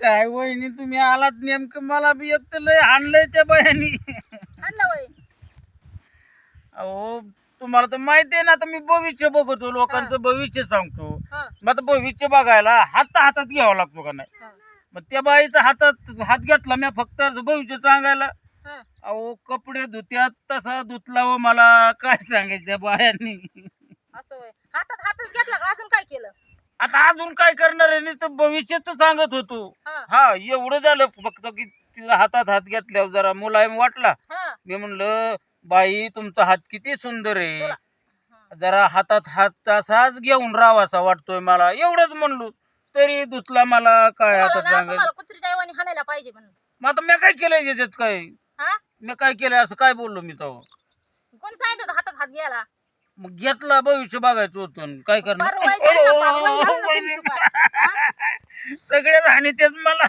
काय वहिनी तुम्ही आलात नेमकं? मला बी एक तर लय हाणलंय त्या बायानी आणलं वय. अहो तुम्हाला तर माहिती आहे ना आता मी भविष्य बघतो लोकांचं भविष्य सांगतो. हा. मग आता भविष्य बघायला हात हातात घ्यावा लागतो का नाही? हा. मग त्या बाईचा हातात हात घेतला मी फक्त भविष्य सांगायला. हा. अहो कपडे धुत्यात तसा धुतला व मला. काय सांगायचं बायांनी? असं वय. हातात हातच घेतला का? अजून काय केलं? आता अजून काय करणार आहे? तर भविष्यच सांगत होतो. हा. हा एवढं झालं फक्त की तिला हातात हात घेतल्यावर जरा मुलायम वाटला. हा. मी म्हणलं बाई तुमचा हात किती सुंदर आहे. जरा हातात हात तसाच घेऊन राहावासा वाटतोय मला. एवढंच म्हणलो. तरी धुतला मला काय हातात ना सांगायचं? तुम्हाला कुत्रीच्या ऐवानी हाणायला पाहिजे म्हणून. मग आता मी काय केलंय याच्यात काय? हा? मी काय केलंय? असं काय बोललो मी तेव्हा? कोण सांगितलं होतं हातात हात घ्यायला? मग घेतला भविष्य बघायचं होतं आणि काय करणार? फार वय झालं ना, तुमचं हानी तेच मला.